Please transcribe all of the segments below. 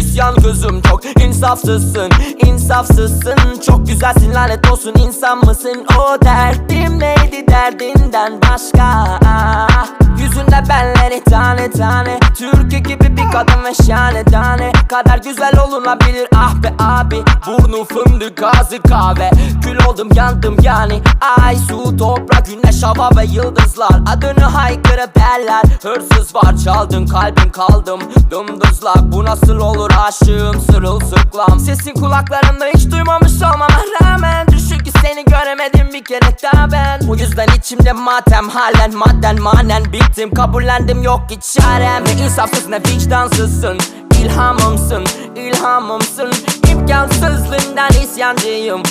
isyan kızım çok insafsızsın insafsızsın. Çok güzelsin lanet olsun insan mısın? O derdim neydi derdinden başka? Yüzünde benleri tane tane Türkü gibi bir kadın ve şahane tane. Kadar güzel olunabilir ah be abi. Burnu fındık ağzı kahve. Kül oldum yandım yani. Ay su toprak güneş hava ve yıldızlar. Adını haykırıp derler Hırsız var çaldın kalbim kaldım. Dımdızlak bu nasıl olur? Aşığım sırılsıklam. Sesin kulaklarımda hiç duymamış olmama rağmen seni göremedim bir kere daha ben. Bu yüzden içimde matem halen madden manen Bittim. Kabullendim yok ki çarem. Ne insafsız ne vicdansızsın. İlhamımsın, ilhamımsın. İmkansızlığından isyancıyım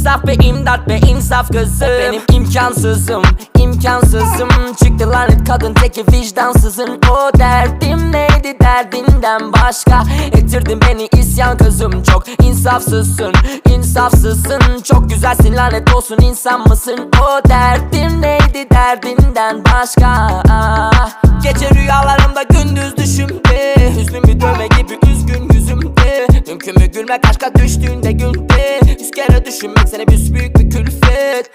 İnsaf be imdat be insaf kızım benim imkansızım, imkansızım. Çıktı lanet kadın teki vicdansızın. O derdim neydi derdinden başka? Ettirdin beni isyan kızım Çok. İnsafsızsın, insafsızsın. Çok güzelsin lanet olsun insan mısın? O derdim neydi derdinden başka? Gece rüyalarımda gündüz düşümde Hüznüm bir dövme gibi üzgün yüzümde Mümkün mü gülmek aşka düştüğünde günde kere düşünmek seni. Büyük bir külfet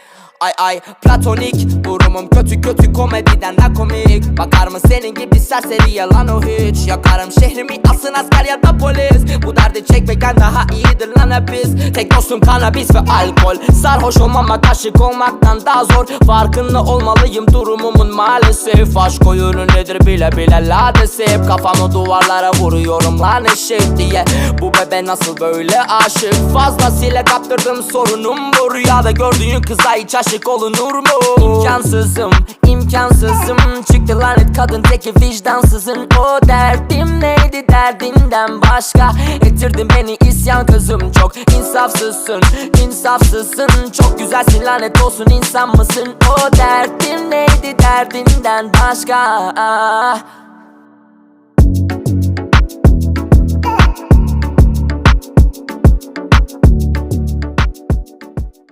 Ay ay platonik Durumum kötü kötü komediden de komik. Bakar mı senin gibi serseri yalan o hiç? Yakarım şehrimi asın asker ya da polis. Bu derdi çekmekten daha iyidir lan hepimiz. Tek dostum kanabis ve alkol. Sarhoş olmamak aşık olmaktan daha zor. Farkında olmalıyım durumumun maalesef. Aşk oyunu nedir bile bile ladesip Kafamı duvarlara vuruyorum lan eşek diye. Bu bebe nasıl böyle aşık? Fazlasıyla kaptırdım sorunum bu. Rüyada gördüğün kıza hiç aşık olunur mu? İmkansızım, imkansızım. Çıktı lanet kadın teki vicdansızın. O derdim neydi derdinden başka? Ettirdin beni isyan kızım Çok insafsızsın, insafsızsın Çok güzelsin. Lanet olsun insan mısın? O derdim neydi derdinden başka